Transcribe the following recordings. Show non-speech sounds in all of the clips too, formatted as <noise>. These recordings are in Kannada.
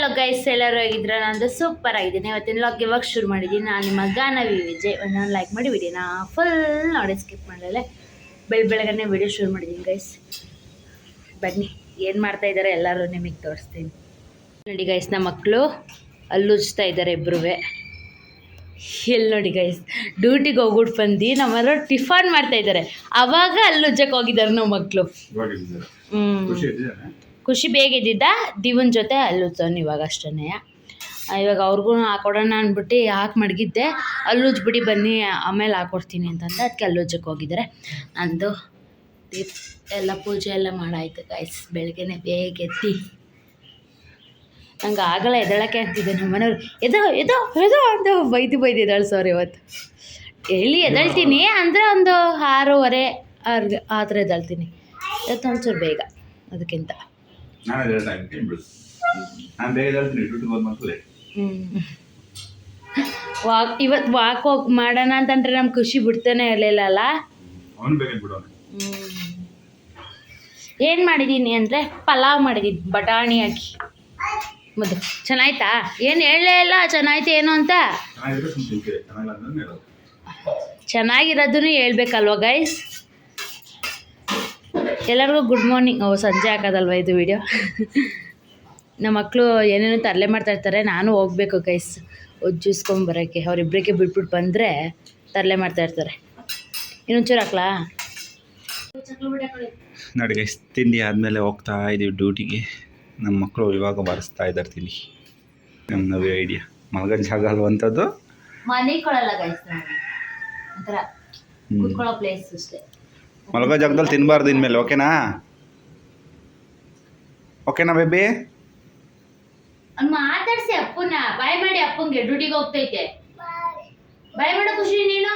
ಹಲೋ ಗೈಸ್ ಎಲ್ಲರೂ ಹೇಗಿದ್ರೆ ನಾನು ಸೂಪರ್ ಆಗಿದ್ದೀನಿ. ಇವತ್ತಿನ ಲಾಗ್ ಇವಾಗ ಶುರು ಮಾಡಿದ್ದೀನಿ. ನಾನು ನಿಮ್ಮ ಗಾನವಿ ವಿಜಯ್. ಒಂದೊಂದು ಲೈಕ್ ಮಾಡಿ ವಿಡಿಯೋನ ಫುಲ್ ನೋಡಿ ಸ್ಕಿಪ್ ಮಾಡಲೇ ಬೆಳ ಬೆಳಗನೆ ವಿಡಿಯೋ ಶುರು ಮಾಡಿದ್ದೀನಿ ಗೈಸ್ ಬನ್ನಿ. ಏನು ಮಾಡ್ತಾ ಇದ್ದಾರೆ? ಎಲ್ಲರೂ ನಿಮಗೆ ತೋರಿಸ್ತೀನಿ. ನೋಡಿ ಗೈಸ್ ನಮ್ಮ ಮಕ್ಕಳು ಅಲ್ಲುಜ್ತಾ ಇದ್ದಾರೆ ಇಬ್ಬರೂ ಎಲ್ಲಿ ನೋಡಿ ಗೈಸ್ ಡ್ಯೂಟಿಗೆ ಹೋಗ್ಬಿಟ್ಟು ಬಂದು ನಮ್ಮವರು ಟಿಫನ್ ಮಾಡ್ತಾ ಇದ್ದಾರೆ. ಅವಾಗ ಅಲ್ಲುಜ್ಜಕ್ಕೆ ಹೋಗಿದ್ದಾರೆ ನಮ್ಮ ಮಕ್ಕಳು. ಹ್ಞೂ ಖುಷಿ ಬೇಗ ಇದ್ದಿದ್ದ ದಿವನ್ ಜೊತೆ ಅಲ್ಲುಜ್ತಾನೆ ಇವಾಗ ಅಷ್ಟೇ ಇವಾಗ ಅವ್ರಿಗೂ ಹಾಕೊಡೋಣ ಅಂದ್ಬಿಟ್ಟು ಹಾಕಿ ಮಡಗಿದ್ದೆ. ಅಲ್ಲುಜ್ ಬಿಡಿ ಬನ್ನಿ, ಆಮೇಲೆ ಹಾಕೊಡ್ತೀನಿ ಅಂತಂದು ಅದಕ್ಕೆ ಅಲ್ಲುಜ್ಜಕ್ಕೆ ಹೋಗಿದ್ದಾರೆ. ನಂದು ದೀಪ್, ಎಲ್ಲ ಪೂಜೆ ಎಲ್ಲ ಮಾಡಾಯ್ತು ಗಾಯ್ಸ್ ಬೆಳಗ್ಗೆನೆ ಬೇಗ ಎತ್ತಿ ನಂಗೆ ಆಗಲ್ಲ ಎದಳಕ್ಕೆ ಅಂತಿದ್ದೆ ನಮ್ಮ ಮನೆಯವ್ರು. ಎದೋ ಎದೋ ಎದೋ ಅಂತ ಬೈದು ಬೈದು ಎದಳ್ಸೋರು ಇವತ್ತು. ಎಲ್ಲಿ ಎದಳ್ತೀನಿ ಅಂದರೆ ಒಂದು ಆರೂವರೆ, ಆರು ಆ ಥರ ಎದಳ್ತೀನಿ ಇವತ್ತು ಒಂಚೂರು ಬೇಗ, ಅದಕ್ಕಿಂತ. ನಾನು ಅದೇ ಟೈಮ್ ನಾನು ಬೇಗ ಹೇಳ್ತೀನಿ ಡ್ಯೂಟಿಗೆ ಹೋದ್ ಮಕ್ಕಳೇ ವಾಕ್ ಇವತ್ತು ವಾಕ್ ಹೋಗ್ ಮಾಡೋಣ ಅಂತಂದ್ರೆ ನಮ್ಗೆ ಖುಷಿ ಬಿಡ್ತಾನೆ ಇರಲಿಲ್ಲ ಅಲ್ಲ? ಅವನು ಬೇಗ ಬಿಡೋಣ. ಏನು ಮಾಡಿದ್ದೀನಿ ಅಂದರೆ ಪಲಾವ್ ಮಾಡಿದ್ದೀನಿ ಬಟಾಣಿ ಹಾಕಿ ಮುದ್ದು. ಚೆನ್ನಾಯ್ತಾ? ಏನು ಹೇಳಲೇ ಇಲ್ಲ ಚೆನ್ನಾಯ್ತು ಏನು ಅಂತ? ಚೆನ್ನಾಗಿರೋದನ್ನು ಹೇಳ್ಬೇಕಲ್ವ ಗೈಸ್ ಎಲ್ಲರಿಗೂ ಗುಡ್ ಮಾರ್ನಿಂಗ್ ಓ ಸಂಜೆ ಹಾಕೋದಲ್ವ ಇದು ವಿಡಿಯೋ ನಮ್ಮ ಮಕ್ಕಳು ಏನೇನೋ ತರಲೆ ಮಾಡ್ತಾ ಇರ್ತಾರೆ ನಾನು ಹೋಗ್ಬೇಕು ಗೈಸ್ ಬರೋಕ್ಕೆ ಅವರಿಬ್ಬರಿಗೆ ಬಿಟ್ಬಿಟ್ಟು ಬಂದರೆ ತರಲೆ ಮಾಡ್ತಾ ಇರ್ತಾರೆ. ಇನ್ನೊಂಚೂರು ಹಾಕ್ಲಾ? ನೋಡಿ ಗೈಸ್ ತಿಂಡಿ ಆದಮೇಲೆ ಹೋಗ್ತಾ ಇದೀವಿ ಡ್ಯೂಟಿಗೆ ನಮ್ಮ ಮಕ್ಕಳು ಇವಾಗ ಬರೆಸ್ತಾ ಇದ್ದಾರೆ ತಿಂಡಿ. ನಮ್ಮ ನವಿ ಐಡಿಯಾ ಮಲಗಂಜ್ ಜಾಗ ಅಲ್ವಂಥದ್ದು ಮನೆ ಕೊಡಲ್ಲ ಗೈಸ್ ಒಂಥರ ಪ್ಲೇಸ್ ಅಷ್ಟೇ. ಮಲ್ಗೋ ಜಾಗದಲ್ಲಿ ತಿನ್ನಬಾರ್ದು ಇನ್ಮೇಲೆ ಓಕೆನಾ? ಓಕೆನಾ ಬೇಬಿ? ಮಾತಾಡ್ಸಿ ಅಪ್ಪನ ಬಾಯ್ ಮಾಡಿ ಅಪ್ಪಂಗೆ ಡ್ಯೂಟಿಗೆ ಹೋಗ್ತೈತೆ. ಬಾಯ್ ಮಾಡೋ ಖುಷಿ ನೀನು.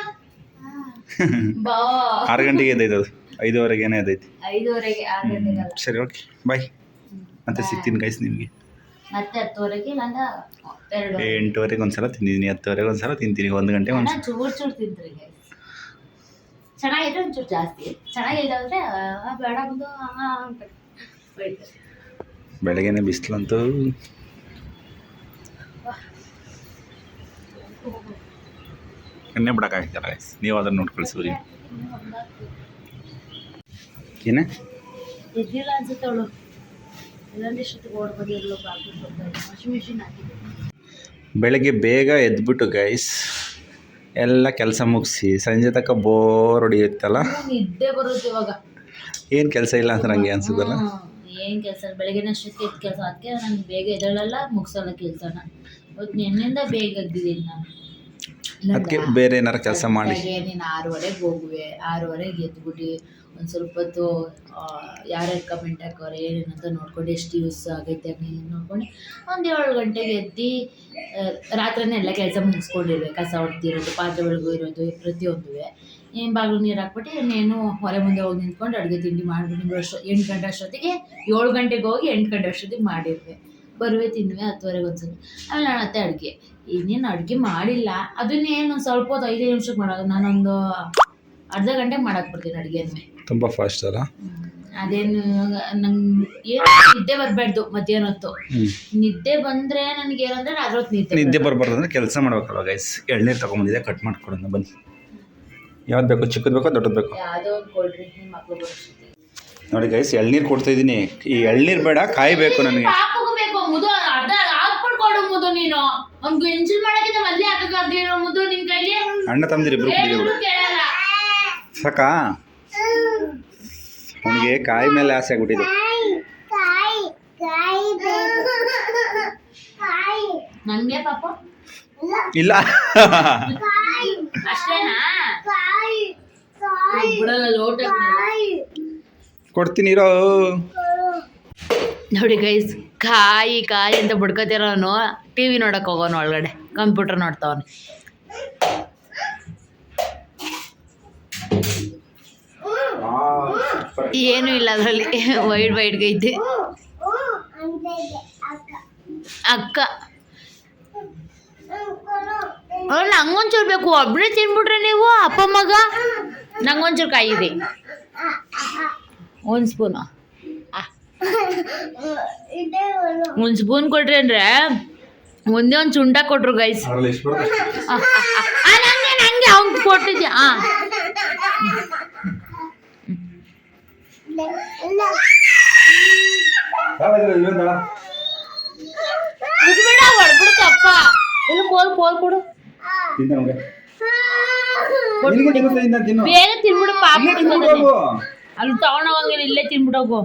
<laughs> ಆರು ಗಂಟೆಗೆ ಎದ್ದೈತೆ ಅದು. ಐದುವರೆಗೆ ಏನೇ ಎದ್ದೈತಿ. ಐದುವರೆಗೆ ಆರು ಸರಿ ಓಕೆ. ಬಾಯ್ ಮತ್ತೆ ಸಿಗ್ತೀನಿ ಗೈಸ್ ನಿಮಗೆ. ಮತ್ತೆ ಹತ್ತುವರೆಗೆ ಇಲ್ಲ ಎರಡು ಎಂಟುವರೆಗೆ ಒಂದ್ಸಲ ತಿಂದಿದ್ದೀನಿ ಹತ್ತುವರೆಗೆ ಒಂದ್ಸಲ ತಿಂತೀನಿ. ಒಂದು ಗಂಟೆ ಒಂದ್ಸಲ. ಚೂರು ಚೂರು guys. ಚೆನ್ನಾಗಿದ್ರೆ ಒಂಚೂರು ಜಾಸ್ತಿ. ಚೆನ್ನಾಗಿಲ್ಲ ಅಂದ್ರೆ ಬೇಡ ಬಂದು. ಬೆಳಗ್ಗೆನೆ ಬಿಸಿಲಂತೂ. ಎಣ್ಣೆ ಬಿಡೋಕ್ಕಾಗ್ತಲ್ಲ ನೀವು ಅದನ್ನು ನೋಡ್ಕೊಳ್ಳಿ ಸೂರ್ಯ. ಏನೇ? ಎದ್ದಿಲ್ಲ ಅನ್ಸುತ್ತೆ ಅವಳು. ಬೆಳಗ್ಗೆ ಬೇಗ ಎದ್ಬಿಟ್ಟು ಗೈಸ್ ಎಲ್ಲ ಕೆಲಸ ಮುಗಿಸಿ ಸಂಜೆ ತನಕ ಬೋರ್ ಹೊಡಿಯುತ್ತಲ್ಲ? ನಿದ್ದೆ ಬರುತ್ತೆ ಇವಾಗ. ಏನು ಕೆಲಸ ಇಲ್ಲ ಅಂತ ನನಗೆ ಅನ್ಸುತ್ತಲ್ಲ ಏನು ಕೆಲಸ? ಬೆಳಗ್ಗೆನ ಅಷ್ಟೊತ್ತಿಗೆ ಕೆಲಸ. ಅದಕ್ಕೆ ನಾನು ಬೇಗ ಎದ್ದೇಳಲ್ಲ ಮುಗಿಸಲ್ಲ ಕೆಲಸನ. ಇವತ್ತು ನಿನ್ನಿಂದ ಬೇಗ ಎದ್ದಿದ್ದೀನಿ ನಾನು. ಅದಕ್ಕೆ ಬೇರೆ ಏನಾರು ಕೆಲಸ ಮಾಡಿ. ನೀನು ಆರೂವರೆಗೆ ಹೋಗುವೆ. ಆರೂವರೆಗೆ ಎದ್ಬಿಟ್ಟು ಒಂದು ಸ್ವಲ್ಪ ಹೊತ್ತು ಯಾರ್ಯಾರು ಕಮೆಂಟ್ ಹಾಕೋರು ಏನೇನಂತ ನೋಡ್ಕೊಂಡು ಎಷ್ಟು ಯೂಸ್ ಆಗೈತೆ ನೀನು ನೋಡ್ಕೊಂಡು ಒಂದು ಏಳು ಗಂಟೆಗೆ ಎದ್ದು ರಾತ್ರಿನೇ ಎಲ್ಲ ಕೆಲಸ ಮುಗಿಸ್ಕೊಂಡಿರ್ಬೇಕು ಕಸ ಹೊಡ್ದಿರೋದು ಪಾತ್ರೆ ಇರೋದು ಪ್ರತಿಯೊಂದು ಏನು ಬಾಗಿಲು ನೀರು ಹಾಕ್ಬಿಟ್ಟು ಇನ್ನೇನು ಹೊರೆ ಮುಂದೆ ಹೋಗಿ ನಿಂತ್ಕೊಂಡು ಅಡುಗೆ ತಿಂಡಿ ಮಾಡಿಬಿಟ್ಟು ಅಷ್ಟು ಎಂಟು ಗಂಟೆ ಅಷ್ಟೊತ್ತಿಗೆ ಏಳು ಗಂಟೆಗೆ ಹೋಗಿ ಎಂಟು ಗಂಟೆ ಅಷ್ಟೊತ್ತಿಗೆ ಮಾಡಿರುವೆ ಬರುವೆ ತಿನ್ನುವೆ ಹತ್ತುವರೆಗೆ ಒಂದ್ಸಲ ಆಮೇಲೆ ನಾನು ಅತ್ತೆ ಅಡುಗೆ, ಇನ್ನೇನು ಅಡುಗೆ ಮಾಡಿಲ್ಲ. ಅದನ್ನೇನು ಸ್ವಲ್ಪ ಹೊತ್ತು ಐದು ನಿಮಿಷಕ್ಕೆ ಮಾಡೋದು ನಾನೊಂದು ಅರ್ಧ ಗಂಟೆಗೆ ಮಾಡಕ್ಕೆ ಬಿಡ್ತೀನಿ ಅಡುಗೆನೇ ತುಂಬ ಫಾಸ್ಟ್ ಅಲ್ಲ? ಅದೇನು ನಂಗೆ ಏನು ನಿದ್ದೆ ಬರಬಾರ್ದು ಮಧ್ಯಾಹ್ನ ಹೊತ್ತು. ನಿದ್ದೆ ಬಂದರೆ ನನಗೆ ಏನಂದ್ರೆ ರಾತ್ರಿ ಹೊತ್ತು ನಿದ್ದೆ ನಿದ್ದೆ ಬರಬಾರ್ದು ಅಂದರೆ ಕೆಲಸ ಮಾಡ್ಬೇಕಲ್ವ ಗೈಸ್ ಎಳ್ನೀರು ತೊಗೊಂಬಂದಿದೆ ಕಟ್ ಮಾಡ್ಕೊಡೋಣ ಬನ್ನಿ. ಯಾವ್ದು ಬೇಕು ಚಿಕ್ಕದು ಬೇಕೋ ದೊಡ್ಡದು ಬೇಕೋ? ಯಾವುದೋ ಒಂದು ಕೋಲ್ಡ್ ಡ್ರಿಂಕ್ ನಿಮ್ಮ ಮಕ್ಳು ಬರೋಷ್ಟೊತ್ತಿಗೆ ನೋಡಿ ಗೈಸ್ ಎಳ್ನೀರು ಕೊಡ್ತಾ ಇದ್ದೀನಿ. ಈ ಎಳ್ನೀರು ಬೇಡ ಕಾಯಿ ಬೇಕು ನನಗೆ. ಮುದು ಅರ್ಧ ಹಾಕ್ಬಿಟ್ಟು ಕೊಡು ಮುದು ನೀನು. ಅವ್ನಿಗೆ ಎಂಜಿಲ್ ಮಾಡಕ್ಕಿಂತ ಮೊದಲೇ ಹಾಕಕ್ಕಾಗ್ಲಿಲ್ಲ ಮುದು ನಿನ್ ಕೈಲಿ. ಅಣ್ಣ ತಂದಿರಿ ಇಬ್ರು ಕೇಳಲ್ಲ. ಸಾಕಾ? ಅವನಿಗೆ ಕಾಯಿ ಮೇಲೆ ಆಸೆ ಆಗ್ಬಿಟ್ಟಿದೆ. ಇಲ್ಲ. ಅಷ್ಟೇನಾ? ಬಿಡಲ್ಲ ಲೋಟ ಕೊಡ್ತೀನಿ ಇರೋ. ನೋಡಿ ಗೈಸ್ ಕಾಯಿ ಕಾಯಿ ಅಂತ ಬುಡ್ಕೋತಿರೋನು ಟಿ ವಿ ನೋಡಕ್ಕೆ ಹೋಗೋನು ಒಳಗಡೆ. ಕಂಪ್ಯೂಟರ್ ನೋಡ್ತಾವನು. ಏನೂ ಇಲ್ಲ ಅದರಲ್ಲಿ ವೈಡ್ ವೈಡ್ ಗೈತೆ ಅಕ್ಕ. ನಂಗೊಂಚೂರು ಬೇಕು. ಒಬ್ಬರೇ ತಿನ್ಬಿಟ್ರೆ ನೀವು ಅಪ್ಪ ಮಗ? ನಂಗೊಂಚೂರು ಕಾಯಿದೆ. ಒಂದು ಸ್ಪೂನು. ಒಂದು ಸ್ಪೂನ್ ಕೊಟ್ರಿ ಅಂದ್ರೆ ಒಂದೇ ಒಂದು ಚುಂಡ ಕೊಟ್ರು ಗೈಸ್ ನಂಗೆ ನಂಗೆ ಅವ್ನ್ ಕೊಟ್ಟಿದ್ಯಾ ಆ. ಬಿಡ್ಬೇಡ ಹೊಡ್ಬಿಡ್ತಪ್ಪ ಇಲ್ಲ ಕೋಲ್ ಕೋಲ್ ಕೊಡು. ಬೇಗ ತಿನ್ಬಿಡು ಪಾಪ. ಅಲ್ಲಿ ತಗೊಂಡೋಗಂಗಿಲ್ಲ ಇಲ್ಲೇ ತಿನ್ಬಿಟ್ಟೋಗು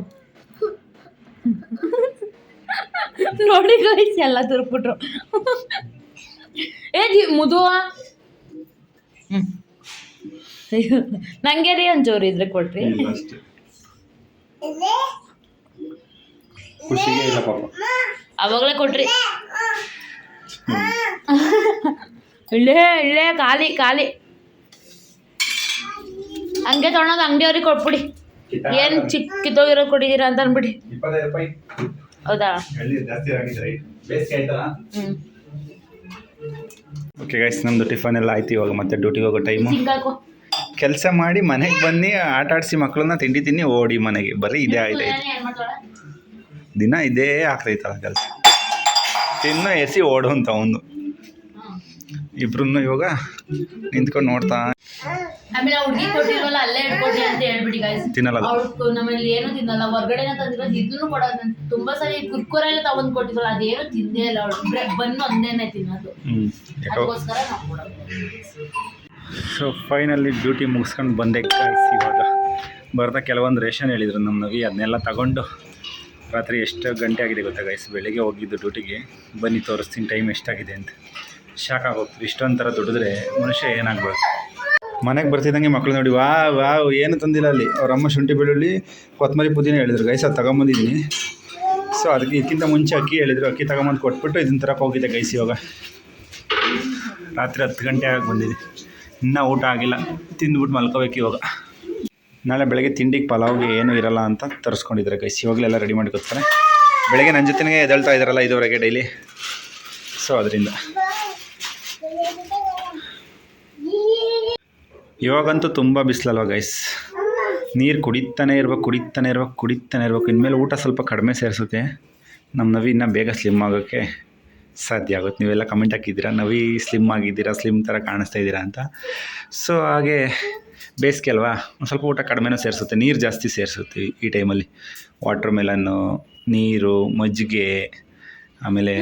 ನೋಡಿ ಗೈಸ್ ಎಲ್ಲ ತುರ್ಬಿಟ್ರು ಏ ಮುದುವ ನಂಗೆ ರೀ ಒಂಚೂರು ಇದ್ರೆ ಕೊಟ್ರಿ ಖುಷಿಗೆ ಇಲ್ಲ? ಪಾಪ ಅವಾಗಲೇ ಕೊಟ್ರಿ. ಇಲ್ಲೇ? ಇಲ್ಲೇ ಖಾಲಿ ಖಾಲಿ. ಹಂಗೆ ತೊಗೊಳೋದು ಅಂಗಡಿಯವ್ರಿಗೆ ಕೊಟ್ಬಿಡಿ. ಏನ್ ಚಿಕ್ಕ ಕಿತ್ತೋಗಿರೋ ಕೊಟ್ಟಿದ್ದೀರಾ ಅಂತ ಅನ್ಬಿಡಿ ಹೌದಾ? ಓಕೆ ಗೈಸ್ ನಮ್ಮದು ಟಿಫನ್ ಎಲ್ಲ ಆಯ್ತು. ಇವಾಗ ಮತ್ತೆ ಡ್ಯೂಟಿಗೆ ಹೋಗೋ ಟೈಮು ಹಿಂಗಾಕು ಕೆಲಸ ಮಾಡಿ ಮನೆಗೆ ಬನ್ನಿ ಆಟ ಆಡಿಸಿ ಮಕ್ಕಳನ್ನ ತಿಂಡಿ ತಿನ್ನಿ ಓಡಿ ಮನೆಗೆ. ಬರೀ ಇದೇ ಆಯ್ತು. ದಿನ ಇದೇ ಆಗ್ತೈತಲ್ಲ ಕೆಲಸ. ತಿನ್ನು ಎಸಿ ಓಡು ಅಂತ ಅವನು. ಇಬ್ರು ಇವಾಗ ನಿಂತ್ಕೊಂಡು ನೋಡ್ತಾ ಆಮೇಲೆ ಹುಡುಗಿ ಕೊಟ್ಟಿಲ್ವಲ್ಲ ಅಲ್ಲೇ ಇಟ್ಕೊಡಿ ಅಂತ ಹೇಳ್ಬಿಡಿ ಗಾಯ್ಸ್ ತಿನ್ನಲ್ಲ. ಅದು. ಅವ್ಳು ನಮ್ಮಲ್ಲಿ ಏನು ತಿನ್ನಲ್ಲ ಹೊರ್ಗಡೆನ ತಂದಿರೋದು ಇದನ್ನು ಕೊಡೋದು ತುಂಬಾ ಸರಿ ಕುರ್ಕುರೆ ಎಲ್ಲ ತಗೊಂಡ್ ಕೊಟ್ಟಿದ್ವಲ್ಲ ಅದೇನು ತಿಂದೇ ಇಲ್ಲ ಅವಳು. ಬನ್ನು ಒಂದೇನೆ ತಿನ್ನೋದು. ಅದಕ್ಕೋಸ್ಕರ ನಾವು ಕೊಡೋದು. ಸೊ ಫೈನಲ್ಲಿ ಡ್ಯೂಟಿ ಮುಗಿಸ್ಕೊಂಡು ಬಂದೆ. Guys, ಇವಾಗ ಬರ್ತಾ ಕೆಲವೊಂದು ರೇಷನ್ ಹೇಳಿದ್ರು ನಮ್ಮ ನವಿ. ಅದನ್ನೆಲ್ಲ ತಗೊಂಡು ರಾತ್ರಿ ಎಷ್ಟು ಗಂಟೆ ಆಗಿದೆ ಗೊತ್ತಾ ಗೈಸ್ ಬೆಳಿಗ್ಗೆ ಹೋಗಿದ್ದು ಡ್ಯೂಟಿಗೆ ಬನ್ನಿ ತೋರಿಸ್ತೀನಿ ಟೈಮ್ ಎಷ್ಟಾಗಿದೆ ಅಂತ. ಶಾಕ್ ಆಗೋಗ್ತೀವಿ ಇಷ್ಟೊಂದು ಥರ ದುಡಿದ್ರೆ ಮನುಷ್ಯ ಏನಾಗ್ಬೋದು? ಮನೆಗೆ ಬರ್ತಿದ್ದಂಗೆ ಮಕ್ಕಳು ನೋಡಿ. ವಾ ವಾ, ಏನು ತಂದಿಲ್ಲ ಅಲ್ಲಿ. ಅವರಮ್ಮ ಶುಂಠಿ ಬೆಳ್ಳುಳ್ಳಿ ಕೊತ್ತಂಬರಿ ಪುದೀನ ಹೇಳಿದ್ರು. ಗೈಸ್ ಅದು ತಗೊಂಬಂದಿದ್ದೀನಿ. ಸೊ ಅದಕ್ಕೆ ಇದಕ್ಕಿಂತ ಮುಂಚೆ ಅಕ್ಕಿ ಹೇಳಿದ್ರು. ಅಕ್ಕಿ ತಗೊಂಬಂದು ಕೊಟ್ಬಿಟ್ಟು ಇದನ್ನ ತರಕ್ಕೆ ಹೋಗಿದ್ದೆ ಗೈಸ್ ಇವಾಗ. ರಾತ್ರಿ ಹತ್ತು ಗಂಟೆ ಆಗಿ ಬಂದಿದೆ. ಇನ್ನೂ ಊಟ ಆಗಿಲ್ಲ. ತಿಂದ್ಬಿಟ್ಟು ಮಲ್ಕೋಬೇಕು ಇವಾಗ. ನಾಳೆ ಬೆಳಗ್ಗೆ ತಿಂಡಿಗೆ ಪಲಾವ್ಗೆ ಏನೂ ಇರಲ್ಲ ಅಂತ ತರಿಸ್ಕೊಂಡಿದ್ದಾರೆ ಗೈಸ್ ಇವಾಗಲೆಲ್ಲ ರೆಡಿ ಮಾಡ್ಕೊತಾರೆ ಬೆಳಗ್ಗೆ ನನ್ನ ಜೊತೆನೇ ಎದ್ದೇಳ್ತಾ ಇದ್ದಾರಲ್ಲ ಇದುವರೆಗೆ ಡೈಲಿ ಸೊ ಅದರಿಂದ. ಇವಾಗಂತೂ ತುಂಬ ಬಿಸಿಲಲ್ವ ಗೈಸ್ ನೀರು ಕುಡಿತಾನೆ ಇರ್ಬೇಕು ಕುಡಿತಾನೆ ಇರ್ಬೇಕು ಕುಡಿತಾನೆ ಇರ್ಬೇಕು. ಇನ್ಮೇಲೆ ಊಟ ಸ್ವಲ್ಪ ಕಡಿಮೆ ಸೇರಿಸುತ್ತೆ. ನಮ್ಮ ನವಿ ಇನ್ನೂ ಬೇಗ ಸ್ಲಿಮ್ ಆಗೋಕ್ಕೆ ಸಾಧ್ಯ ಆಗುತ್ತೆ. ನೀವೆಲ್ಲ ಕಮೆಂಟ್ ಹಾಕಿದ್ದೀರಾ? ನವಿ ಸ್ಲಿಮ್ ಆಗಿದ್ದೀರಾ? ಸ್ಲಿಮ್ ಥರ ಕಾಣಿಸ್ತಾ ಇದ್ದೀರಾ ಅಂತ. ಸೊ ಹಾಗೆ ಬೇಸಿಗೆ ಅಲ್ವಾ? ಒಂದು ಸ್ವಲ್ಪ ಊಟ ಕಡಿಮೆನೂ ಸೇರಿಸುತ್ತೆ. ನೀರು ಜಾಸ್ತಿ ಸೇರಿಸುತ್ತೆ ಈ ಟೈಮಲ್ಲಿ ವಾಟರ್ ಮೆಲನ್ನು ನೀರು ಮಜ್ಜಿಗೆ ಆಮೇಲೆ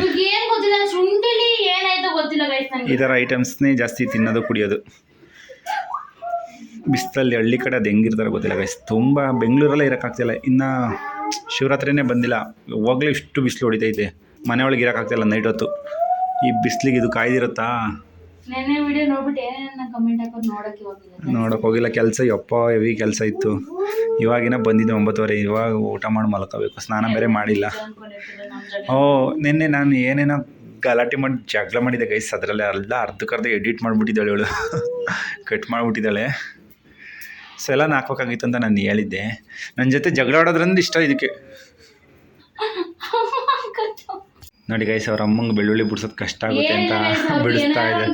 ಈ ಥರ ಐಟಮ್ಸ್ನೇ ಜಾಸ್ತಿ ತಿನ್ನೋದು ಕುಡಿಯೋದು. ಬಿಸಿಲಲ್ಲಿ ಹಳ್ಳಿ ಕಡೆ ಅದು ಹೆಂಗಿರ್ತಾರೆ ಗೊತ್ತಿಲ್ಲ ಗೈಸ್ ತುಂಬ ಬೆಂಗಳೂರಲ್ಲೇ ಇರೋಕ್ಕಾಗ್ತಿಲ್ಲ. ಇನ್ನು ಶಿವರಾತ್ರಿನೇ ಬಂದಿಲ್ಲ. ಹೋಗ್ಲೇ ಇಷ್ಟು ಬಿಸಿಲು ಹೊಡಿತೈತೆ. ಮನೆ ಒಳಗೆ ಇರೋಕ್ಕಾಗ್ತಿಲ್ಲ ನೈಟ್ ಹೊತ್ತು. ಈ ಬಿಸಿಲಿಗೆ ಇದು ಕಾಯ್ದಿರುತ್ತಾ? ನೆನ್ನೆ ವಿಡಿಯೋ ನೋಡ್ಬಿಟ್ಟು ಏನೇನ ಕಮೆಂಟ್ ಹಾಕೋದು ನೋಡಕ್ಕೆ ಹೋಗಿಲ್ಲ. ನೋಡೋಕೆ ಹೋಗಿಲ್ಲ. ಕೆಲಸ ಯಪ್ಪ ಹೆವಿ ಕೆಲಸ ಇತ್ತು. ಇವಾಗಿನ ಬಂದಿದ್ದೆ ಒಂಬತ್ತುವರೆ ಇವಾಗ ಊಟ ಮಾಡಿ ಮಲ್ಕೋಬೇಕು. ಸ್ನಾನ ಬೇರೆ ಮಾಡಿಲ್ಲ. ಓ ನಿನ್ನೆ ನಾನು ಏನೇನೋ ಗಲಾಟೆ ಮಾಡಿ ಜಗಳ ಮಾಡಿದ್ದೆ ಗೈಸ್ ಅದರಲ್ಲೇ ಅಲ್ಲ ಅರ್ಧಕ್ಕರ್ಧ ಎಡಿಟ್ ಮಾಡಿಬಿಟ್ಟಿದ್ದಾಳೆ ಇವಳು. ಕಟ್ ಮಾಡಿಬಿಟ್ಟಿದ್ದಾಳೆ. ಸೊ ಎಲ್ಲ ಹಾಕ್ಬೇಕಾಗಿತ್ತು ಅಂತ ನಾನು ಹೇಳಿದ್ದೆ. ನನ್ನ ಜೊತೆ ಜಗಳ ಆಡೋದ್ರಿಂದ ಇಷ್ಟ ಇದಕ್ಕೆ. ನೋಡಿ ಗೈಸ್ ಅವ್ರ ಅಮ್ಮಂಗೆ ಬೆಳ್ಳುಳ್ಳಿ ಬಿಡ್ಸೋದು ಕಷ್ಟ ಆಗುತ್ತೆ ಅಂತ ಬಿಡಿಸ್ತಾ ಇದೆ.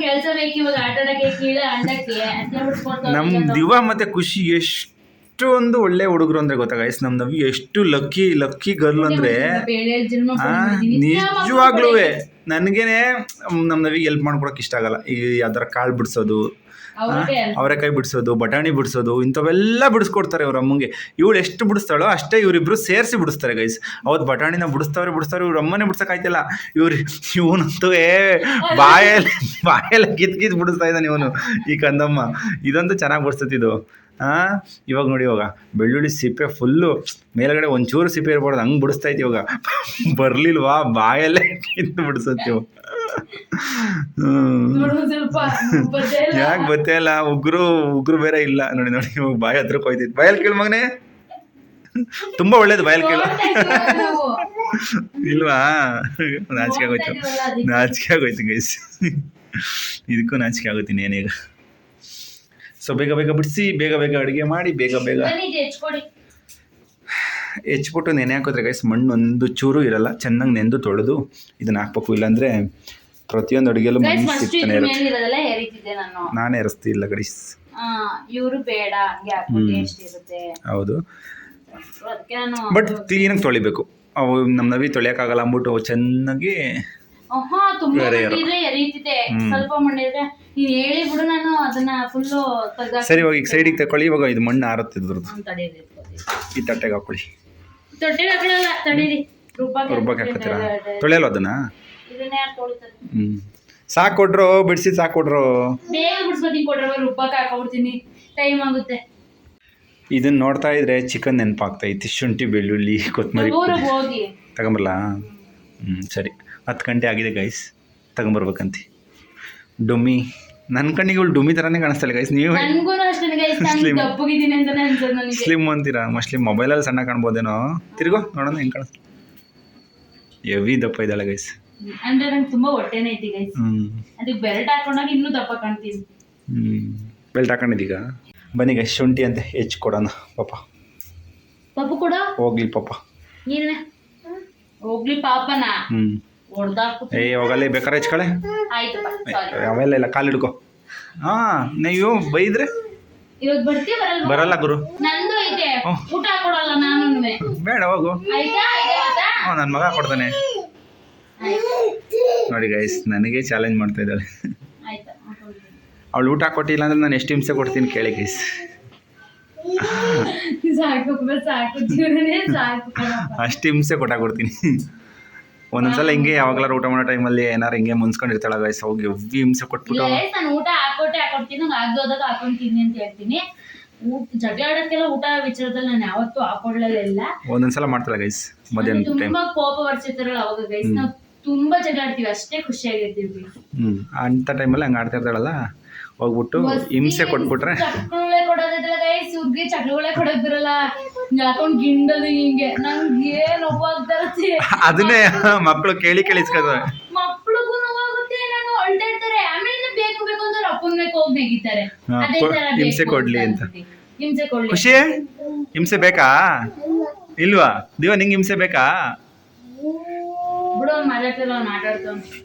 ನಮ್ಮ ದಿವ ಮತ್ತು ಖುಷಿ ಎಷ್ಟು ಒಂದು ಒಳ್ಳೆ ಹುಡುಗರು ಅಂದರೆ ಗೊತ್ತಾ ಗೈಸ್ ನಮ್ಮ ನವಿ ಎಷ್ಟು ಲಕ್ಕಿ ಲಕ್ಕಿ ಗರ್ಲ್ ಅಂದರೆ ನಿಜವಾಗ್ಲೂ ನನಗೇನೆ ನಮ್ಮ ನವಿಗೆ ಎಲ್ಪ್ ಮಾಡ್ಕೊಡೋಕೆ ಇಷ್ಟ ಆಗಲ್ಲ. ಈ ಯಾವ್ದಾರ ಕಾಳು ಬಿಡಿಸೋದು ಅವರೆಕಾಯಿ ಬಿಡಿಸೋದು ಬಟಾಣಿ ಬಿಡಿಸೋದು ಇಂಥವೆಲ್ಲ ಬಿಡಿಸ್ಕೊಡ್ತಾರೆ ಇವ್ರ ಅಮ್ಮಂಗೆ. ಇವಳು ಎಷ್ಟು ಬಿಡಿಸ್ತಾಳೋ ಅಷ್ಟೇ ಇವರಿಬ್ರು ಸೇರಿಸಿ ಬಿಡಿಸ್ತಾರೆ ಗೈಸ್ ಅವತ್ತು ಬಟಾಣಿನ ಬಿಡಿಸ್ತಾವ್ರೆ ಬಿಡಿಸ್ತಾವ್ರೆ ಇವ್ರ ಅಮ್ಮನೇ ಬಿಡ್ಸೋಕ್ಕಾಯ್ತಿಲ್ಲ. ಇವ್ರು ಇವನಂತೂ ಏ ಬಾಯಲ್ಲಿ ಬಾಯಲ್ಲಿ ಕಿತ್ ಕಿತ್ ಬಿಡಿಸ್ತಾ ಇದ್ದಾನೆ ಇವನು ಈ ಕಂದಮ್ಮ. ಇದಂತೂ ಚೆನ್ನಾಗಿ ಬಿಡಿಸ್ತತಿದು ಹಾಂ ಇವಾಗ ನೋಡಿ ಇವಾಗ ಬೆಳ್ಳುಳ್ಳಿ ಸಿಪ್ಪೆ ಫುಲ್ಲು ಮೇಲ್ಗಡೆ ಒಂಚೂರು ಸಿಪ್ಪೆ ಇರ್ಬಾರ್ದು ಹಂಗೆ ಬಿಡಿಸ್ತೈತಿ ಇವಾಗ. ಬರಲಿಲ್ವಾ? ಬಾಯಲ್ಲೇ ಕಿತ್ತು ಬಿಡಿಸುತ್ತೆ. ಯಾಕೆ ಬತ್ತೇ ಇಲ್ಲ? ಉಗ್ರು ಉಗ್ರು ಬೇರೆ ಇಲ್ಲ. ನೋಡಿ ನೋಡಿ ಇವಾಗ ಬಾಯಿ ಹತ್ರಕ್ಕೆ ಹೋಯ್ತಿತ್ತು ಬಾಯಲ್ಲಿ ಕೇಳು ಮಗನೇ. ತುಂಬಾ ಒಳ್ಳೇದು ಬಾಯಲ್ಲಿ ಕೇಳು. ಇಲ್ವಾ? ನಾಚಿಕೆ ಆಗೋಯ್ತು. ನಾಚಿಕೆ ಆಗೋಯ್ತು ಗೈಸ್ ಇದಕ್ಕೂ ನಾಚಿಕೆ ಆಗುತ್ತೆ ಇನ್ನೇನೀಗ. ಸೊ ಬೇಗ ಬೇಗ ಬಿಡಿಸಿ ಬೇಗ ಬೇಗ ಅಡುಗೆ ಮಾಡಿ ಬೇಗ ಬೇಗ ಹೆಚ್ಬಿಟ್ಟು ಹೆಚ್ಚಿಬಿಟ್ಟು ನೆನೆ ಹಾಕಿದ್ರೆ ಗೈಸ್ ಮಣ್ಣು ಒಂದು ಚೂರು ಇರಲ್ಲ ಚೆನ್ನಾಗಿ ನೆಂದು ತೊಳೆದು ಇದನ್ನ ಹಾಕ್ಬೇಕು. ಇಲ್ಲಾಂದ್ರೆ ಪ್ರತಿಯೊಂದು ಅಡುಗೆಯಲ್ಲೂ ಮಣ್ಣು ಸಿಗ್ತಾನೆ ಇರುತ್ತೆ. ನಾನು. ಎರಸ್ತಿಲ್ಲ ಗೈಸ್ ಇವರು ಬೇಡ ಹೌದು. ಬಟ್ ಕ್ಲೀನಾಗಿ ತೊಳಿಬೇಕು. ಅವು ನಮ್ಮ ನವಿ ತೊಳೆಯೋಕ್ಕಾಗಲ್ಲ ಅಂದ್ಬಿಟ್ಟು ಚೆನ್ನಾಗಿ ಆಹಾ ತುಂಬಾ ಬೇರೆ ಯಾರು? ಮಣ್ಣಿದ್ರೆ ಎರೀತಿದೆ ಸ್ವಲ್ಪ ಮಣ್ಣಿದ್ರೆ ನೀನ್ ಹೇಳಿ ಬಿಡು ನಾನು ಅದನ್ನ ಫುಲ್ಲು ತೆಗ್ದಾಕ್ ಸರಿ ಇವಾಗ ಈಗ ಸೈಡಿಗೆ ತಕೊಳ್ಳಿ ಇವಾಗ ಇದು ಮಣ್ಣು ಆರುತ್ತೆ ಇದ್ರದ್ದು. ಹ್ಮ್, ತಡೀರಿ ಈ ತಟ್ಟೆಗೆ ಹಾಕೊಳ್ಳಿ ತೊಟ್ಟೆ ಹಾಕೊಳ್ಳಲ್ಲ ತಡೀರಿ. ರುಬ್ಬಕ್ಕೆ ರುಬ್ಬಕ್ಕೆ ಹಾಕತ್ತೀರಾ. ತೊಳೆಯಲ್ಲ ಅದನ್ನ? ಇದನ್ನೇ ಯಾರು ತೊಳಿತಾರೆ ಹ್ಞೂ ಸಾಕು ಕೊಟ್ರು ಬಿಡಿಸಿ ಸಾಕು ಕೊಟ್ರು ಬೇಗ ಬಿಡ್ಸ್ಕೊತೀನಿ ಕೊಡ್ರೆ ರುಬ್ಬಕ್ಕೆ ಹಾಕೊಬಿಡ್ತೀನಿ ಟೈಮ್ ಆಗುತ್ತೆ. ಇದನ್ನ ನೋಡ್ತಾ ಇದ್ರೆ ಚಿಕನ್ ನೆನಪಾಗ್ತೈತಿ ಶುಂಠಿ ಬೆಳ್ಳುಳ್ಳಿ ಕೊತ್ತಂಬರಿ ಊರಿಗೆ ಹೋಗಿ. ತಗೊಂಬರಲ್ಲ ಹ್ಞೂ ಸರಿ. ಹತ್ತು ಗಂಟೆ ಆಗಿದೆ ಗೈಸ್ ತಗೊಂಬರ್ಬೇಕಂತ ಡುಮ್ಮಿ ನನ್ನ ಕಣ್ಣಿಗೆ ಇವಳು ಡುಮ್ಮಿ ಥರನೇ ಕಾಣಿಸ್ತಾಳೆ ಗೈಸ್ ನೀವು ಸ್ಲಿಮ್. ಸ್ಲಿಮ್ ಅಂತೀರಾ? ಮಸ್ಲಿಮ್ ಮೊಬೈಲಲ್ಲಿ ಸಣ್ಣ ಕಾಣ್ಬೋದೇನೋ? ತಿರ್ಗೋ ನೋಡೋಣ ಹೆಂಗೆ ಕಾಣಿಸ್ ಎವಿ ದಪ್ಪ ಇದ್ದಾಳೆ ಗೈಸ್ ಅಂದ್ರೆ ನಂಗೆ ತುಂಬಾ ಹೊಟ್ಟೆನೇ ಐತಿ ಗೈಸ್ ಅದಕ್ಕೆ ಬೆಲ್ಟ್ ಹಾಕೊಂಡಾಗ ಇನ್ನೂ ದಪ್ಪ ಕಾಣ್ತೀನಿ. ಹ್ಞೂ ಬೆಲ್ಟ್ ಹಾಕೊಂಡಿದ್ದೀಗ ಬನ್ನಿ ಗೈಸ್ ಶುಂಠಿ ಅಂತ ಹೆಚ್ಚು ಕೊಡೋಣ. ಪಾಪ. ಪಪ್ಪು ಕೂಡ. ಹೋಗ್ಲಿ ಪಾಪ. ನೀನೆ ಹೋಗ್ಲಿ ಪಾಪನ. ಹ್ಞೂ ಏ ಹೋಗಲ್ಲ ಬೇಕಾರೆ ಹೆಚ್ಕಳೆ ಅವೆಲ್ಲ ಇಲ್ಲ ಕಾಲು ಹಿಡ್ಕೊ ಹಾ ನೀವು ಬೈದ್ರೆ? ಬರಲ್ಲ ಗುರು. ಬೇಡ ಹೋಗು. ಹ್ಞೂ ನನ್ನ ಮಗ ಕೊಡ್ತಾನೆ. ನೋಡಿ ಗೈಸ್ ನನಗೆ ಚಾಲೆಂಜ್ ಮಾಡ್ತಾ ಇದ್ದಾಳೆ. ಅವಳು ಊಟ ಕೊಟ್ಟಿಲ್ಲ ಅಂದ್ರೆ ನಾನು ಎಷ್ಟು ಹಿಂಸೆ ಕೊಡ್ತೀನಿ ಕೇಳಿ ಗೈಸ್. ಅಷ್ಟು ಹಿಂಸೆ ಕೊಟ್ಟಾಕೊಡ್ತೀನಿ ಒಂದೊಂದ್ಸಲ ಹಿಂಗೆ ಯಾವಾಗಲ ಊಟ ಮಾಡೋ ಟೈಮಲ್ಲಿ ಏನಾರು ಹಿಂಗೆ ಮುನ್ಸ್ಕೊಂಡಿರ್ತಾಳ ಗೈಸ್ ಹೋಗಿ ಎವ್ವಿ ಹಿಂಸೆ ಕೊಟ್ಬಿಟ್ಟು. ನಾನು ಊಟ ಹಾಕೊಟ್ಟೆ ಹಾಕೊಡ್ತೀನಿ ನಂಗೆ ಆಗ್ದೋದಾಗ ಹಾಕೊಂತೀನಿ ಅಂತ ಹೇಳ್ತೀನಿ. ಊಟ ಜಗಳ ಆಡೋಕ್ಕೆಲ್ಲ ಊಟ ವಿಚಾರದಲ್ಲಿ ನಾನು ಯಾವತ್ತೂ ಹಾಕೊಡ್ಲಿಲ್ಲ ಒಂದೊಂದ್ಸಲ ಮಾಡ್ತಾಳೆ ಗೈಸ್ ಮಧ್ಯಾಹ್ನ ಟೈಮ್ ತುಂಬಾ ಕೋಪ ಬರ್ಸಿರ್ತಾರಲ್ಲ ಅವಾಗ ಗೈಸ್ ನಾವು ತುಂಬಾ ಜಗಳ ಆಡ್ತೀವಿ ಅಷ್ಟೇ ಖುಷಿಯಾಗಿರ್ತೀವಿ. ಹ್ಮ್ ಅಂಥ ಟೈಮಲ್ಲಿ ಹಂಗೆ ಆಡ್ತಾ ಇರ್ತಾಳಲ್ಲ ಹೋಗ್ಬಿಟ್ಟು ಹಿಂಸೆ ಕೊಟ್ಬಿಟ್ರೆ. ಚಕ್ಳುಗಳೇ ಕೊಡೋದಿಲ್ಲ ಗೈಸ್ ಇವ್ರಿಗೆ ಚಕ್ಳುಗಳೇ ಕೊಡೋದ್ ಬರಲ್ಲ ಹಾಕೊಂಡ್ ಗಿಂಡದು ಹಿಂಗೆ. ನಂಗೆ ಏನ್ ನೋವಾಗ್ತಾರತ್ತೆ ಅದನ್ನೇ ಮಕ್ಕಳು ಕೇಳಿ ಕೇಳಿಸ್ಕೊತ ಮಕ್ಳಿಗೂ ನೋವಾಗುತ್ತೆ ನಾನು ಅಳ್ತಾ ಇರ್ತಾರೆ. ಆಮೇಲೆ ಬೇಕು ಬೇಕು ಅಂತ ಅಪ್ಪನ ಬೇಕು ಹೋಗಿ ನೆಗಿತಾರೆ ಅದೇ ತರ ಹಿಂಸೆ ಕೊಡ್ಲಿ ಅಂತ. ಹಿಂಸೆ ಕೊಡ್ಲಿ. ಖುಷಿ? ಹಿಂಸೆ ಬೇಕಾ? ಇಲ್ವಾ? ದಿವ ನಿಂಗೆ ಹಿಂಸೆ ಬೇಕಾ? ಬಿಡು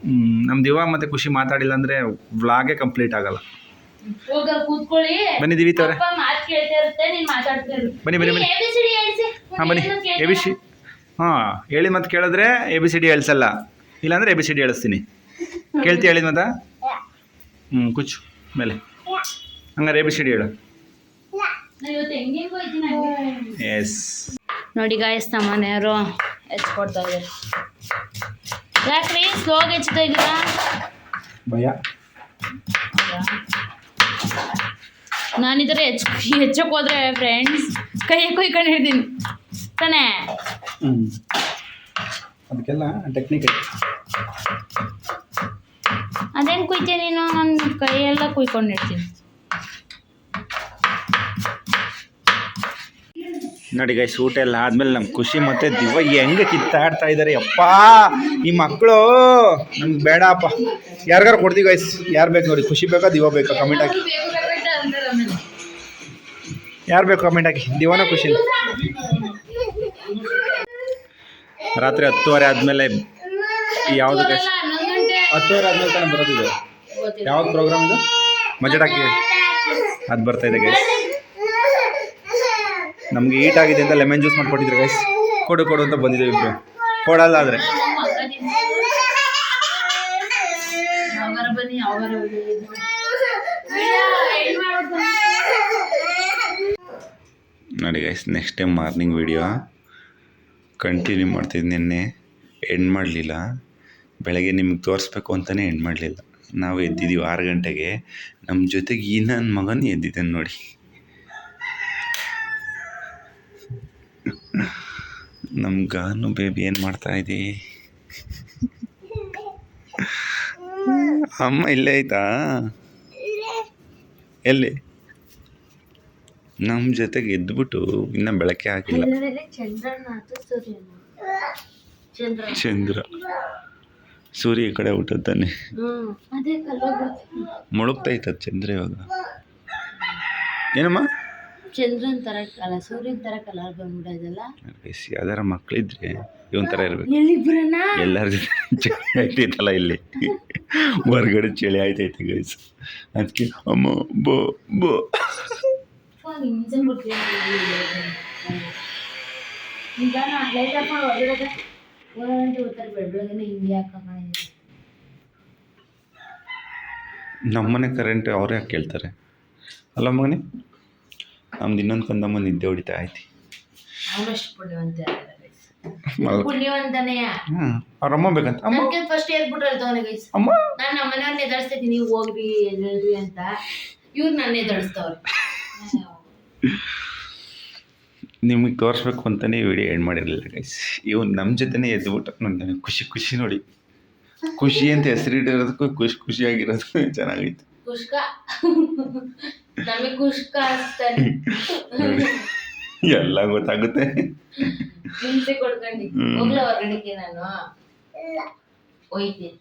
ಹ್ಮ್, ನಮ್ ದಿವ ಮತ್ತೆ ಖುಷಿ ಮಾತಾಡಿಲ್ಲ ಅಂದ್ರೆ ವ್ಲಾಗೇ ಕಂಪ್ಲೀಟ್ ಆಗಲ್ಲ. ಹೋಗ ಕೂತ್ಕೊಳ್ಳಿ. ಬನ್ನಿ ದಿವಿತ್ ಅವ್ರೆ. ಅಪ್ಪ ಮಾತ್ ಕೇಳ್ತಾ ಇರುತ್ತೆ ನೀನ್ ಮಾತಾಡ್ತಾ ಇರು. ಬನ್ನಿ, ಬನ್ನಿ, ಬನ್ನಿ. ಹೇಳ್ಸಿ. ಹಾಂ ಬನ್ನಿ. ಎ ಬಿ ಸಿ ಹಾಂ ಹೇಳಿ ಮತ್ತೆ ಕೇಳಿದ್ರೆ ಎ ಬಿ ಸಿ ಡಿ ಹೇಳ್ಸಲ್ಲ. ಇಲ್ಲಾಂದ್ರೆ ಎ ಬಿ ಸಿ ಡಿ ಹೇಳಿಸ್ತೀನಿ. ಕೇಳ್ತಿ ಹೇಳಿದ ಮತ್ತೆ. ಹ್ಞೂ ಕುಚ್ಚು ಮೇಲೆ. ಹಂಗಾರೆ ಎ ಬಿ ಸಿ ಡಿ ಹೇಳು. ಎಸ್ ನೋಡಿ ಗಾಯಸ್ ನಮ್ಮ ಮನೆಯವರು ಹೆಚ್ಕೊಡ್ತಾ ಇದ್ದಾರೆ. ಯಾಕ್ರಿ? ಸ್ಲೋಗ್ ಹೆಚ್ಚುತ್ತಾ ಇದ್ದೀರಾ? ಭಯ. ನಾನು ಈ ಥರ ಹೆಚ್ ಹೆಚ್ಚಕ್ಕೆ ಹೋದ್ರೆ ಫ್ರೆಂಡ್ಸ್ ಕೈ ಕೊಯ್ಕೊಂಡು ಹಿಡ್ತೀನಿ ತಾನೇ? ಅದಕ್ಕೆಲ್ಲ ಟೆಕ್ನಿಕ್ ಅದೇನು ಕುಯ್ತೀನಿ ನೀನು? ನನ್ನ ಕೈಯೆಲ್ಲ ಕುಯ್ಕೊಂಡು ಇಡ್ತೀನಿ. ನೋಡಿ ಗೈಸ್ ಊಟ ಎಲ್ಲ ಆದ್ಮೇಲೆ ನಮ್ಮ ಖುಷಿ ಮತ್ತೆ ದಿವ ಹೆಂಗೆ ಕಿತ್ತಾಡ್ತಾ ಇದ್ದಾರೆ ಅಪ್ಪ ಈ ಮಕ್ಕಳು ನಮ್ಗೆ ಬೇಡಪ್ಪ. ಯಾರಿಗಾರು ಕೊಡ್ತೀವಿ ಗೈಸ್ ಯಾರು ಬೇಕು ನೋಡಿ, ಖುಷಿ ಬೇಕಾ ದಿವ ಬೇಕಾ? ಕಮೆಂಟ್ ಹಾಕಿ. ಯಾರು ಬೇಕು ಕಮೆಂಟ್ ಹಾಕಿ? ದಿವನ ಖುಷಿ. ರಾತ್ರಿ ಹತ್ತುವರೆ ಆದಮೇಲೆ ಯಾವುದು ಗೈಸ್ ಹತ್ತುವರೆ ಆದ್ಮೇಲೆ ತಾನೇ ಬರೋದಿದೆ. ಯಾವ್ದು ಪ್ರೋಗ್ರಾಮ್ ಇದು? ಮಜೆಟ್ ಅದು ಬರ್ತಾ ಇದೆ ಗೈಸ್ ನಮ್ಗೆ ಈಟ್ ಆಗಿದೆ ಅಂತ ಲೆಮನ್ ಜ್ಯೂಸ್ ಮಾಡ್ಕೊಟ್ಟಿದ್ರು ಗೈಸ್ ಕೊಡು ಕೊಡು ಅಂತ ಬಂದಿದ್ದೀವಿ ಇಬ್ರು. ಕೊಡಲ್ಲ ಆದರೆ. ನೋಡಿ guys next time morning video continue ಮಾಡ್ತಿದ್ದು ನಿನ್ನೆ. ಎಂಡ್ ಮಾಡಲಿಲ್ಲ. ಬೆಳಗ್ಗೆ ನಿಮ್ಗೆ ತೋರಿಸ್ಬೇಕು ಅಂತಲೇ ಎಂಡ್ ಮಾಡಲಿಲ್ಲ. ನಾವು ಎದ್ದಿದ್ದೀವಿ ಆರು ಗಂಟೆಗೆ. ನಮ್ಮ ಜೊತೆಗೆ ಈ ನನ್ನ ಮಗನೇ ಎದ್ದಿದ್ದೇನೆ ನೋಡಿ. ನಮ್ಮ ಗಾನು ಬೇಬಿ ಏನು ಮಾಡ್ತಾ ಇದ್ದೀ ಅಮ್ಮ ಇಲ್ಲೇ ಆಯ್ತಾ ಎಲ್ಲಿ? ನಮ್ಮ ಜೊತೆಗೆ ಎದ್ಬಿಟ್ಟು ಇನ್ನೂ ಬೆಳಕೆ ಹಾಕಿಲ್ಲ ಚಂದ್ರ. ಸೂರ್ಯ ಈ ಕಡೆ ಕಲ್ಲೋಗ ಮುಳುಗ್ತೈತದ ಚಂದ್ರ ಇವಾಗ. ಏನಮ್ಮ? ಚಂದ್ರನ್ ತರ ಅಲ್ಲ ಸೂರ್ಯನ ತರ ಕಲರ್ ಬಂದ್ಬಿಡೋದಲ್ಲ ಗೈಸ್ ಯಾವ್ದಾರ ಮಕ್ಕಳಿದ್ರೆ ಇವನ್ ಇರಬೇಕು. ಎಲ್ಲರ ಜೊತೆ ಚಳಿ ಆಯ್ತೈತಲ್ಲ ಇಲ್ಲಿ. ಹೊರಗಡೆ ಚಳಿ ಆಯ್ತೈತೆ ಗೈಸ್ ಅದಕ್ಕೆ ಅಮ್ಮ ಬೋ ಬೋ. ನಿಧಾನ ಲೈಟ್ ಹೊರಗಡೆ ಬೆಳಗ್ಗೆ ಹಿಂಗೆ ನಮ್ಮನೆ ಕರೆಂಟ್ ಅವ್ರು ಯಾಕೆ ಕೇಳ್ತಾರೆ ಅಲ್ಲ ಮಗನೇ ನಮ್ದು ಇನ್ನೊಂದು ಕಂದಮ್ಮ ನಿದ್ದೆ ಹೊಡಿತಾ ಐತಿ. ಅವ್ರ <laughs> ಅಮ್ಮ ಬೇಕಂತ ಅಮ್ಮ ಫಸ್ಟ್ ಅಮ್ಮ ನಾನು ನಮ್ಮ ಮನೆಯವ್ರನ್ನ ಎದುರಿಸ್ತೀನಿ ನೀವು ಹೋಗ್ರಿ ಎದ್ದೇಳ್ರಿ ಅಂತ. ಇವ್ರು ನನ್ನ ಎದುರಿಸ್ತವ್ರೆ. ನಿಮಗೆ ತೋರಿಸ್ಬೇಕು ಅಂತಲೇ ವಿಡಿಯೋ ಎಂಡ್ ಮಾಡಿರಲಿಲ್ಲ ಗೈಸ್ ಇವನು ನಮ್ಮ ಜೊತೆನೇ ಎದ್ಬಿಟ್ಟು ನನಗೆ ಖುಷಿ ಖುಷಿ ನೋಡಿ. ಖುಷಿ ಅಂತ ಹೆಸರಿಟ್ಟಿರೋದಕ್ಕೂ ಖುಷಿ ಖುಷಿಯಾಗಿರೋದು ಚೆನ್ನಾಗೈತೆ. ಕುಷ್ಕ? ನಮಗೆ ಕುಷ್ಕ ಅನ್ಸ್ತಾನೆ <laughs> ಎಲ್ಲ ಗೊತ್ತಾಗುತ್ತೆ. ಹಿಂಸೆ ಕೊಡ್ಕೊಂಡು. ಹ್ಮ್. ಹೋಗ್ಲ ಹೊರಗಡೆಗೆ ನಾನು? ಹೋಯ್ತೀನಿ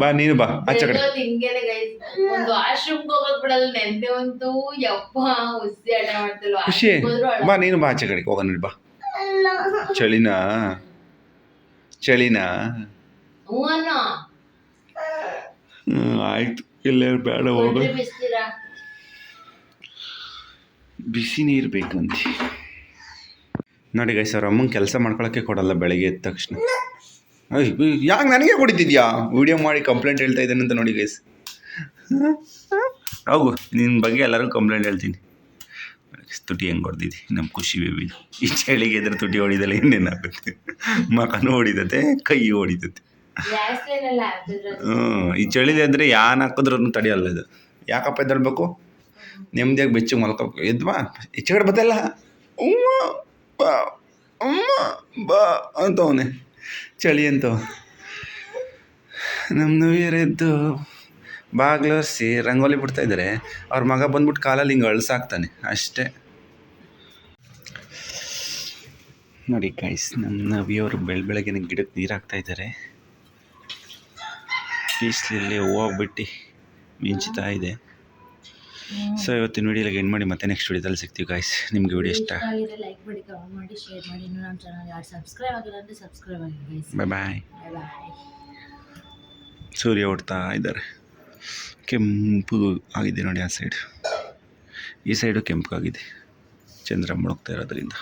ಬಾ ನೀನು ಬಾ ಆಚೆ ಕಡೆ. ಹಿಂಗೇನೆ ಗೈಸ್ ಒಂದು ವಾಶ್ರೂಮ್ಗೆ ಹೋಗಕ್ ಬಿಡಲ್ಲ ನೆನ್ನೆ ಅಂತೂ ಯಪ್ಪ ಹುಸಿ ಆಟ ಮಾಡ್ತಲ್ಲ ಖುಷಿ. ಬಾ ನೀನು ಬಾ ಆಚೆ ಕಡೆಗೆ ಹೋಗೋಣ ಬಾ. ಚಳಿನಾ? ಚಳಿನಾ? ಹ್ಞೂ ಅಣ್ಣ ಹ್ಞೂ ಆಯ್ತು. ಇಲ್ಲೇ ಬೇಡ ಹೋಗೋ. ಬಿಸಿ ನೀರು ಬೇಕಂತ. ನೋಡಿ ಗೈಸ್ ಅವ್ರ ಅಮ್ಮಂಗೆ ಕೆಲಸ ಮಾಡ್ಕೊಳಕ್ಕೆ ಕೊಡಲ್ಲ ಬೆಳಗ್ಗೆ ಎದ್ದ ತಕ್ಷಣ. ಯಾಕೆ ನನಗೆ ಕೊಡ್ತಿದ್ಯಾ? ವಿಡಿಯೋ ಮಾಡಿ ಕಂಪ್ಲೇಂಟ್ ಹೇಳ್ತಾ ಇದ್ದೇನೆ ಅಂತ ನೋಡಿ ಗೈಸ್ ಹೋಗು ನಿನ್ನ ಬಗ್ಗೆ ಎಲ್ಲರಿಗೂ ಕಂಪ್ಲೇಂಟ್ ಹೇಳ್ತೀನಿ. ತುಟಿ ಹೆಂಗೆ ಹೊಡೆದಿದ್ದಿ ನಮ್ಮ ಖುಷಿ ಬೇಬಿ ಈ ಚಳಿಗೆ ಎದ್ರೆ ತುಟಿ ಹೊಡಿದಲ್ಲ ಇನ್ನೇನಾಗುತ್ತೆ ಮಕನೂ ಹೊಡಿತತೆ ಕೈ ಹೊಡಿತತೆ. ಈ ಚಳಿಲಿ ಅಂದರೆ ಯಾನ್ ಹಾಕಿದ್ರೂ ತಡೆಯಲ್ಲ ಇದು. ಯಾಕಪ್ಪ ಎದ್ದೇಳ್ಬೇಕು ನೆಮ್ಮದಿಯಾಗಿ ಬೆಚ್ಚಗೆ ಮಲ್ಕೋಬೇಕು ಎದ್ವಾ ಈಚೆ ಕಡೆ ಬತ್ತಲ್ಲ ಉಮ್ಮ, ಬಾ ಅಮ್ಮ ಬಾ ಅಂತವನೆ. ಚಳಿ ಅಂತ. ನಮ್ಮ ನವಿಯರೆದ್ದು ಬಾಗ್ಲೋರಿಸಿ ಬಾಗಿಲು ಒರೆಸಿ ರಂಗೋಲಿ ಬಿಡ್ತಾ ಇದ್ದಾರೆ ಅವ್ರ ಮಗ ಬಂದ್ಬಿಟ್ಟು ಕಾಲಲ್ಲಿ ಹಿಂಗೆ ಅಳ್ಸಾಕ್ತಾನೆ. ಅಷ್ಟೇ. ನೋಡಿ ಗಾಯ್ಸ್ ನಮ್ಮ ನವಿಯವರು ಬೆಳ ಬೆಳಗ್ಗೆ ಗಿಡಕ್ಕೆ ನೀರು ಹಾಕ್ತಾ ಇಲ್ಲಿ ಹೋಗ್ಬಿಟ್ಟು ಮಿಂಚ್ತಾ ಇದೆ. ಸೊ ಇವತ್ತಿನ ವೀಡಿಯೋಗೆ ಎಂಡ್ ಮಾಡಿ ಮತ್ತೆ ನೆಕ್ಸ್ಟ್ ವಿಡಿಯೋದಲ್ಲಿ ಸಿಗ್ತೀವಿ ಗಾಯ್ಸ್ ನಿಮಗೆ ವಿಡಿಯೋ ಇಷ್ಟ? ಲೈಕ್ ಮಾಡಿ ಕಮೆಂಟ್ ಮಾಡಿ ಶೇರ್ ಮಾಡಿ. ಇನ್ನು ನಮ್ಮ ಚಾನಲ್ ಯಾರು ಸಬ್ಸ್ಕ್ರೈಬ್ ಆಗಿಲ್ಲ ಅಂದರೆ ಸಬ್ಸ್ಕ್ರೈಬ್ ಆಗಿ ಗೈಸ್ ಬಾಯ್ ಬಾಯ್ ಬಾಯ್ ಬಾಯ್ ಸೂರ್ಯ ಹೊಡ್ತಾ ಇದ್ದಾರೆ. ಕೆಂಪು ಆಗಿದೆ ನೋಡಿ ಆ ಸೈಡ್ ಈ ಸೈಡು ಕೆಂಪು ಆಗಿದೆ. ಚಂದ್ರ ಮುಳುಗ್ತಾ ಇರೋದ್ರಿಂದ.